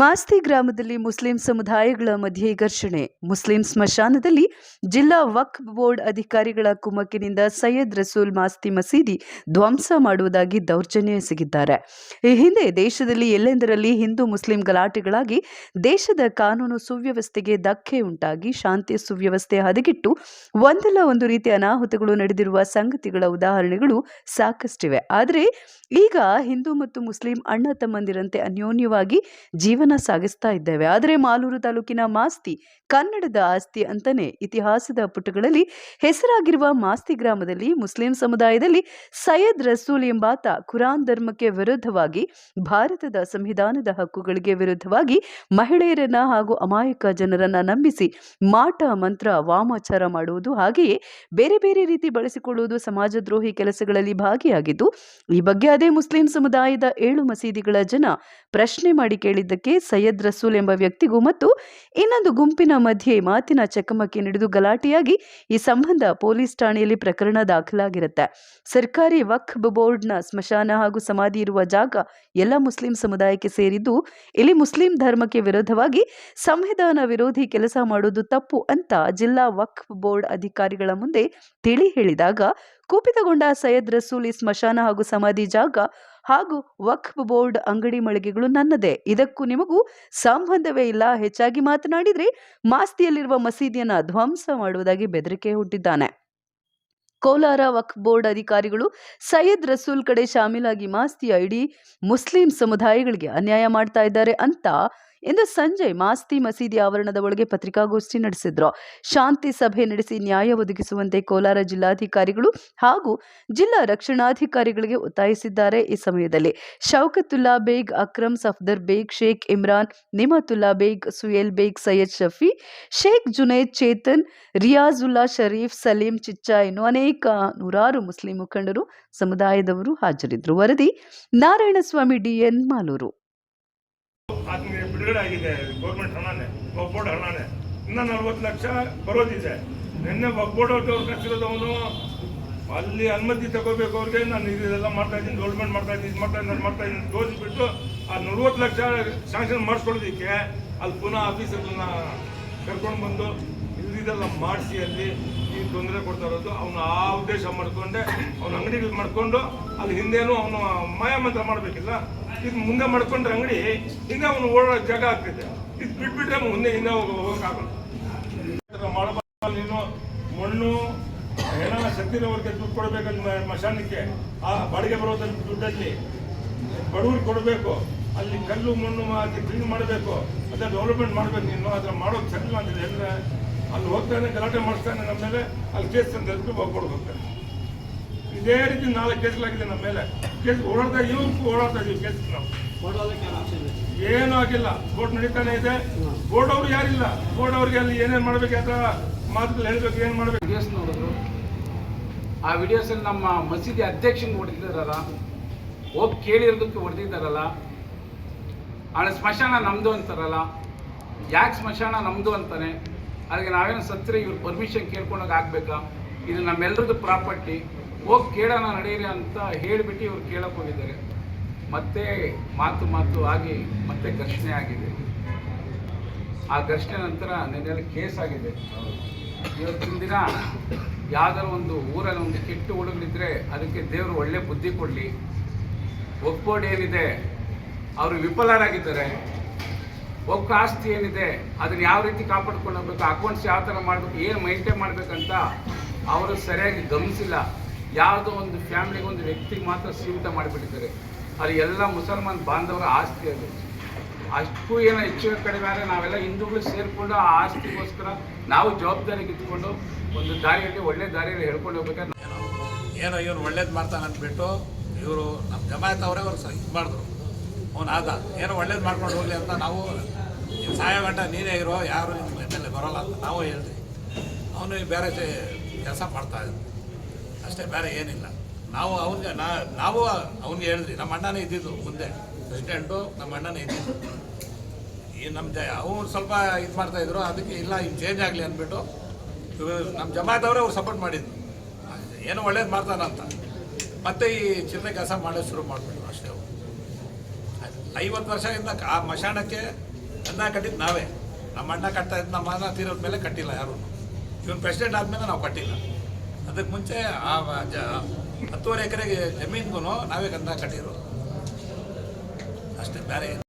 ಮಾಸ್ತಿ ಗ್ರಾಮದಲ್ಲಿ ಮುಸ್ಲಿಂ ಸಮುದಾಯಗಳ ಮಧ್ಯೆ ಘರ್ಷಣೆ. ಮುಸ್ಲಿಂ ಸ್ಮಶಾನದಲ್ಲಿ ಜಿಲ್ಲಾ ವಕ್ಫ್ ಬೋರ್ಡ್ ಅಧಿಕಾರಿಗಳ ಕುಮ್ಮಕ್ಕಿನಿಂದ ಸೈಯದ್ ರಸೂಲ್ ಮಾಸ್ತಿ ಮಸೀದಿ ಧ್ವಂಸ ಮಾಡುವುದಾಗಿ ದೌರ್ಜನ್ಯ ಎಸಗಿದ್ದಾರೆ. ಈ ಹಿಂದೆ ದೇಶದಲ್ಲಿ ಎಲ್ಲೆಂದರಲ್ಲಿ ಹಿಂದೂ ಮುಸ್ಲಿಂ ಗಲಾಟೆಗಳಾಗಿ ದೇಶದ ಕಾನೂನು ಸುವ್ಯವಸ್ಥೆಗೆ ಧಕ್ಕೆ ಉಂಟಾಗಿ ಶಾಂತಿ ಸುವ್ಯವಸ್ಥೆ ಹದಗಿಟ್ಟು ಒಂದಲ್ಲ ಒಂದು ರೀತಿಯ ಅನಾಹುತಗಳು ನಡೆದಿರುವ ಸಂಗತಿಗಳ ಉದಾಹರಣೆಗಳು ಸಾಕಷ್ಟಿವೆ. ಆದರೆ ಈಗ ಹಿಂದೂ ಮತ್ತು ಮುಸ್ಲಿಂ ಅಣ್ಣ ತಮ್ಮಂದಿರಂತೆ ಅನ್ಯೋನ್ಯವಾಗಿ ಜೀವನ ಸಾಗಿಸ್ತಾ ಇದ್ದೇವೆ. ಆದರೆ ಮಾಲೂರು ತಾಲೂಕಿನ ಮಾಸ್ತಿ, ಕನ್ನಡದ ಆಸ್ತಿ ಅಂತಾನೆ ಇತಿಹಾಸದ ಪುಟಗಳಲ್ಲಿ ಹೆಸರಾಗಿರುವ ಮಾಸ್ತಿ ಗ್ರಾಮದಲ್ಲಿ ಮುಸ್ಲಿಂ ಸಮುದಾಯದಲ್ಲಿ ಸೈಯದ್ ರಸೂಲ್ ಎಂಬಾತ ಕುರಾನ್ ಧರ್ಮಕ್ಕೆ ವಿರುದ್ಧವಾಗಿ, ಭಾರತದ ಸಂವಿಧಾನದ ಹಕ್ಕುಗಳಿಗೆ ವಿರುದ್ಧವಾಗಿ ಮಹಿಳೆಯರನ್ನ ಹಾಗೂ ಅಮಾಯಕ ಜನರನ್ನ ನಂಬಿಸಿ ಮಾಟ, ಮಂತ್ರ, ವಾಮಾಚಾರ ಮಾಡುವುದು ಹಾಗೆಯೇ ಬೇರೆ ಬೇರೆ ರೀತಿ ಬಳಸಿಕೊಳ್ಳುವುದು ಸಮಾಜದ್ರೋಹಿ ಕೆಲಸಗಳಲ್ಲಿ ಭಾಗಿಯಾಗಿದ್ದು, ಈ ಬಗ್ಗೆ ಅದೇ ಮುಸ್ಲಿಂ ಸಮುದಾಯದ ಏಳು ಮಸೀದಿಗಳ ಜನ ಪ್ರಶ್ನೆ ಮಾಡಿ ಕೇಳಿದ್ದಕ್ಕೆ ಸೈಯದ್ ರಸೂಲ್ ಎಂಬ ವ್ಯಕ್ತಿಗೂ ಮತ್ತು ಇನ್ನೊಂದು ಗುಂಪಿನ ಮಧ್ಯೆ ಮಾತಿನ ಚಕಮಕಿ ನಡೆದು ಗಲಾಟೆಯಾಗಿ ಈ ಸಂಬಂಧ ಪೊಲೀಸ್ ಠಾಣೆಯಲ್ಲಿ ಪ್ರಕರಣ ದಾಖಲಾಗಿರುತ್ತೆ. ಸರ್ಕಾರಿ ವಕ್ಫ್ ಬೋರ್ಡ್ನ ಸ್ಮಶಾನ ಹಾಗೂ ಸಮಾಧಿ ಇರುವ ಜಾಗ ಎಲ್ಲ ಮುಸ್ಲಿಂ ಸಮುದಾಯಕ್ಕೆ ಸೇರಿದ್ದು, ಇಲ್ಲಿ ಮುಸ್ಲಿಂ ಧರ್ಮಕ್ಕೆ ವಿರೋಧವಾಗಿ ಸಂವಿಧಾನ ವಿರೋಧಿ ಕೆಲಸ ಮಾಡೋದು ತಪ್ಪು ಅಂತ ಜಿಲ್ಲಾ ವಕ್ಫ್ ಬೋರ್ಡ್ ಅಧಿಕಾರಿಗಳ ಮುಂದೆ ತಿಳಿ ಹೇಳಿದಾಗ, ಕುಪಿತಗೊಂಡ ಸೈಯದ್ ರಸೂಲ್ ಸ್ಮಶಾನ ಹಾಗೂ ಸಮಾಧಿ ಜಾಗ ಹಾಗೂ ವಕ್ಫ್ ಬೋರ್ಡ್ ಅಂಗಡಿ ಮಳಿಗೆಗಳು ನನ್ನದೇ. ಇದಕ್ಕೂ ನಿಮಗೂ ಸಂಬಂಧವೇ ಇಲ್ಲ. ಹೆಚ್ಚಾಗಿ ಮಾತನಾಡಿದ್ರೆ ಮಾಸ್ತಿಯಲ್ಲಿರುವ ಮಸೀದಿಯನ್ನು ಧ್ವಂಸ ಮಾಡುವುದಾಗಿ ಬೆದರಿಕೆ ಹುಟ್ಟಿದ್ದಾನೆ. ಕೋಲಾರ ವಕ್ಫ್ ಬೋರ್ಡ್ ಅಧಿಕಾರಿಗಳು ಸೈಯದ್ ರಸೂಲ್ ಕಡೆ ಶಾಮೀಲಾಗಿ ಮಾಸ್ತಿಯ ಇಡೀ ಮುಸ್ಲಿಂ ಸಮುದಾಯಗಳಿಗೆ ಅನ್ಯಾಯ ಮಾಡ್ತಾ ಇದ್ದಾರೆ ಅಂತ ಇಂದು ಸಂಜೆ ಮಾಸ್ತಿ ಮಸೀದಿ ಆವರಣದ ಒಳಗೆ ಪತ್ರಿಕಾಗೋಷ್ಠಿ ನಡೆಸಿದ್ರು. ಶಾಂತಿ ಸಭೆ ನಡೆಸಿ ನ್ಯಾಯ ಒದಗಿಸುವಂತೆ ಕೋಲಾರ ಜಿಲ್ಲಾಧಿಕಾರಿಗಳು ಹಾಗೂ ಜಿಲ್ಲಾ ರಕ್ಷಣಾಧಿಕಾರಿಗಳಿಗೆ ಒತ್ತಾಯಿಸಿದ್ದಾರೆ. ಈ ಸಮಯದಲ್ಲಿ ಶೌಕತುಲ್ಲಾ ಬೇಗ್, ಅಕ್ರಮ್ ಸಫ್ದರ್ ಬೇಗ್, ಶೇಖ್ ಇಮ್ರಾನ್, ನಿಮತುಲ್ಲಾ ಬೇಗ್, ಸುಯೇಲ್ ಬೇಗ್, ಸೈಯದ್ ಶಫಿ, ಶೇಖ್ ಜುನೈದ್, ಚೇತನ್, ರಿಯಾಜುಲ್ಲಾ ಶರೀಫ್, ಸಲೀಂ ಚಿಚ್ಚಾ ಇನ್ನು ಅನೇಕ ನೂರಾರು ಮುಸ್ಲಿಂ ಮುಖಂಡರು ಸಮುದಾಯದವರು ಹಾಜರಿದ್ದರು. ವರದಿ ನಾರಾಯಣಸ್ವಾಮಿ ಡಿಎನ್ ಮಾಲೂರು. ಆತನಿಗೆ ಬಿಡುಗಡೆ ಆಗಿದೆ. ಗೌರ್ಮೆಂಟ್ ಹಣನೇ ಒಗ್ಬೋರ್ಡ್ ಹಣನೇ. ಇನ್ನೂ ನಲ್ವತ್ತು ಲಕ್ಷ ಬರೋದಿದೆ. ನಿನ್ನೆ ಒಗ್ಬೋರ್ಡ್ ಅವ್ರು ಕಳಿಸಿರೋದು ಅವನು. ಅಲ್ಲಿ ಅನುಮತಿ ತಗೋಬೇಕು ಅವ್ರಿಗೆ. ನಾನು ಇದೆಲ್ಲ ಮಾಡ್ತಾ ಇದ್ದೀನಿ ಡೆವಲಪ್ಮೆಂಟ್ ಮಾಡ್ತಾ ಇದ್ದೀನಿ ಇದು ಮಾಡ್ತಾ ಇದ್ದೀನಿ ಮಾಡ್ತಾ ಇದ್ದೀನಿ ತೋರಿಸ್ಬಿಟ್ಟು ಆ ನಲ್ವತ್ತು ಲಕ್ಷ ಶಾಂಕ್ಷನ್ ಮಾಡಿಸ್ಕೊಳ್ಳೋದಿಕ್ಕೆ ಅಲ್ಲಿ ಪುನಃ ಆಫೀಸರ್ಗಳನ್ನ ಕರ್ಕೊಂಡು ಬಂದು ಇಲ್ದಿದೆಲ್ಲ ಮಾಡಿಸಿ ಅಲ್ಲಿ ಈ ತೊಂದರೆ ಕೊಡ್ತಾ ಇರೋದು, ಅವನು ಆ ಉದ್ದೇಶ ಮಾಡ್ಕೊಂಡೆ, ಅವ್ನ ಅಂಗಡಿಗಳು ಮಾಡ್ಕೊಂಡು, ಅಲ್ಲಿ ಹಿಂದೇನು ಅವನು ಮಾಯಾಮಂತ್ರ ಮಾಡಬೇಕಿಲ್ಲ? ಇದು ಮುಂದೆ ಮಾಡ್ಕೊಂಡ್ರೆ ಅಂಗಡಿ ಹಿಂದೆ ಅವನು ಓಡೋ ಜಾಗ ಆಗ್ತಿದೆ. ಇದು ಬಿಟ್ಬಿಟ್ರೆ ಮುಂದೆ ಹಿಂದೆ ಹೋಗೋಕ್ಕಾಗಲ್ಲ. ಮಾಡಬಾರ್ದು ನೀನು. ಮಣ್ಣು ಶಕ್ತಿ ಸತ್ತಿರೋರಿಗೆ ದುಡ್ಡು ಕೊಡಬೇಕಂತ ಮಶಾನಕ್ಕೆ ಆ ಬಾಡಿಗೆ ಬರೋದ್ರ ದುಡ್ಡಲ್ಲಿ ಬಡವ್ರಿಗೆ ಕೊಡಬೇಕು. ಅಲ್ಲಿ ಕಲ್ಲು, ಮಣ್ಣು ಹಾಕಿ ಕ್ಲೀನ್ ಮಾಡಬೇಕು. ಅದೇ ಡೆವಲಪ್ಮೆಂಟ್ ಮಾಡಬೇಕು ನೀನು. ಅದ್ರ ಮಾಡೋದು ಸರಿಲ್ಲ ಅಂತಿದೆ ಅಂದರೆ ಅಲ್ಲಿ ಹೋಗ್ತಾನೆ, ಗಲಾಟೆ ಮಾಡಿಸ್ತಾನೆ ನಮ್ಮ ಮೇಲೆ, ಅಲ್ಲಿ ಕೇಸ್ ತಂದು ಹೇಳ್ಬಿಟ್ಟು ಹೋಗ್ಕೊಡೋದು ಹೋಗ್ತಾನೆ ಇದೇ ರೀತಿ ನಾಲ್ಕು ಕೇಸ್ಗಳಾಗಿದೆ ನಮ್ಮ ಮೇಲೆ. ಕೇಸ್ ಓಡಾಡ್ತಾ ಇವ್ರಿಗೂ ಓಡಾಡ್ತಾ ಇದೀವಿ ಕೇಸ್ ನಾವು. ಏನೂ ಆಗಿಲ್ಲ. ಕೋರ್ಟ್ ನಡೀತಾನೆ ಇದೆ. ಬೋರ್ಡ್ ಅವ್ರು ಯಾರಿಲ್ಲ. ಬೋರ್ಡ್ ಅವ್ರಿಗೆ ಅಲ್ಲಿ ಏನೇನು ಮಾಡ್ಬೇಕು, ಯಾವ ಮಾತುಗಳು ಹೇಳ್ಬೇಕು, ಏನು ಮಾಡ್ಬೇಕು? ವಿಡಿಯೋಸ್ ನೋಡಿದ್ರು. ಆ ವಿಡಿಯೋಸಲ್ಲಿ ನಮ್ಮ ಮಸೀದಿ ಅಧ್ಯಕ್ಷನ್ ಹೊಡೆದಿದ್ದಾರಲ್ಲ, ಹೋಗಿ ಕೇಳಿರೋದಕ್ಕೆ ಹೊಡೆದಿದ್ದಾರಲ್ಲ, ಆಮೇಲೆ ಸ್ಮಶಾನ ನಮ್ಮದು ಅಂತಾರಲ್ಲ, ಯಾಕೆ ಸ್ಮಶಾನ ನಮ್ಮದು ಅಂತಾನೆ ಅದಕ್ಕೆ ನಾವೇನು ಸತ್ತರೆ ಇವ್ರು ಪರ್ಮಿಷನ್ ಕೇಳ್ಕೊಂಡಾಗ ಆಗಬೇಕಾ? ಇದು ನಮ್ಮೆಲ್ಲರದ್ದು ಪ್ರಾಪರ್ಟಿ. ಹೋಗಿ ಕೇಳೋಣ ನಡೆಯಿರಿ ಅಂತ ಹೇಳಿಬಿಟ್ಟು ಇವ್ರು ಕೇಳಕ್ಕೆ ಹೋಗಿದ್ದಾರೆ. ಮತ್ತೆ ಮಾತು ಮಾತು ಆಗಿ ಮತ್ತೆ ಘರ್ಷಣೆ ಆಗಿದೆ. ಆ ಘರ್ಷಣೆ ನಂತರ ನಿನ್ನೆಲ್ಲ ಕೇಸ್ ಆಗಿದೆ. ಇವತ್ತಿನ ದಿನ ಯಾವ್ದಾರ ಒಂದು ಊರಲ್ಲಿ ಒಂದು ಕೆಟ್ಟ ಹುಡುಗಿದ್ರೆ ಅದಕ್ಕೆ ದೇವರು ಒಳ್ಳೆ ಬುದ್ಧಿ ಕೊಡಲಿ. ಒಕ್ಬೋರ್ಡ್ ಏನಿದೆ ಅವರು ವಿಫಲರಾಗಿದ್ದಾರೆ. ಒಕ್ಕ ಆಸ್ತಿ ಏನಿದೆ, ಅದನ್ನ ಯಾವ ರೀತಿ ಕಾಪಾಡ್ಕೊಂಡು ಹೋಗ್ಬೇಕು ಅಕೌಂಟ್ಸ್ ಯಾವ ಥರ ಮಾಡಬೇಕು, ಏನು ಮೈಂಟೈನ್ ಮಾಡಬೇಕಂತ ಅವರು ಸರಿಯಾಗಿ ಗಮನಿಸಿಲ್ಲ. ಯಾವುದೋ ಒಂದು ಫ್ಯಾಮಿಲಿಗೆ ಒಂದು ವ್ಯಕ್ತಿಗೆ ಮಾತ್ರ ಸೀಮಿತ ಮಾಡಿಬಿಟ್ಟಿದ್ದಾರೆ. ಅದು ಎಲ್ಲ ಮುಸಲ್ಮಾನ್ ಬಾಂಧವರ ಆಸ್ತಿ ಅದು. ಅಷ್ಟು ಏನೋ ಹೆಚ್ಚು ಕಡಿಮೆ ಆದರೆ ನಾವೆಲ್ಲ ಹಿಂದೂಗಳು ಸೇರಿಕೊಂಡು ಆ ಆಸ್ತಿಗೋಸ್ಕರ ನಾವು ಜವಾಬ್ದಾರಿ ಕಿತ್ಕೊಂಡು ಒಂದು ದಾರಿಯಲ್ಲಿ ಒಳ್ಳೆ ದಾರಿಯಲ್ಲಿ ಹೇಳ್ಕೊಂಡು ಹೋಗ್ಬೇಕಾದ್ರೆ ಏನೋ ಇವರು ಒಳ್ಳೇದು ಮಾಡ್ತಾನೆ ಅಂದ್ಬಿಟ್ಟು ಇವರು ನಮ್ಮ ಜಮಾಯತ್ ಅವರೇ ಅವ್ರು ಇದು ಮಾಡಿದ್ರು. ಆದ ಏನೋ ಒಳ್ಳೇದು ಮಾಡ್ಕೊಂಡು ಹೋಗಲಿ ಅಂತ ನಾವು ಸಹಾಯ ಗಂಟ ನೀನೇ ಇರೋ, ಯಾರು ನಿಮ್ಮ ಮೇಲೆ ಬರೋಲ್ಲ ಅಂತ ನಾವು ಹೇಳಿದ್ವಿ ಅವನು ಬೇರೆ ಕೆಲಸ ಮಾಡ್ತಾ ಇದ್ದ. ಅಷ್ಟೇ, ಬೇರೆ ಏನಿಲ್ಲ. ನಾವು ಅವನಿಗೆ, ನಾ ನಾವು ಅವ್ನಿಗೆ ಹೇಳಿದ್ವಿ, ನಮ್ಮ ಅಣ್ಣನೇ ಇದ್ದಿದ್ದು ಮುಂದೆ. ಪ್ರೆಸಿಡೆಂಟು ನಮ್ಮ ಅಣ್ಣನೇ ಇದ್ದಿದ್ದು. ಈ ನಮ್ಮ ಜ ಅವ್ರು ಸ್ವಲ್ಪ ಇದು ಮಾಡ್ತಾ ಇದ್ರು, ಅದಕ್ಕೆ ಇಲ್ಲ ಈಗ ಚೇಂಜ್ ಆಗಲಿ ಅಂದ್ಬಿಟ್ಟು ನಮ್ಮ ಜಮಾತವರೇ ಅವ್ರು ಸಪೋರ್ಟ್ ಮಾಡಿದ್ದು. ಏನೋ ಒಳ್ಳೇದು ಮಾಡ್ತಾನಂತ ಮತ್ತೆ ಈ ಚಿನ್ನ ಕೆಲಸ ಮಾಡೋದು ಶುರು ಮಾಡಿಬಿಟ್ರು, ಅಷ್ಟೇ. ಐವತ್ತು ವರ್ಷದಿಂದ ಆ ಮಶಾಣಕ್ಕೆ ಅನ್ನ ಕಟ್ಟಿದ್ದು ನಾವೇ. ನಮ್ಮ ಅಣ್ಣ ಕಟ್ತಾ ಇದ್ದು ನಮ್ಮ ಅಣ್ಣ ತೀರೋದ ಮೇಲೆ ಕಟ್ಟಿಲ್ಲ ಯಾರು. ಇವನು ಪ್ರೆಸಿಡೆಂಟ್ ಆದಮೇಲೆ ನಾವು ಕಟ್ಟಿಲ್ಲ. ಅದಕ್ಕೆ ಮುಂಚೆ ಆ ಜ ಹತ್ತುವರೆ ಎಕರೆಗೆ ಜಮೀನ್ಗೂ ನಾವೇ ಗಂಧ ಕಟ್ಟಿರೋದು. ಅಷ್ಟೇ, ಬೇರೆ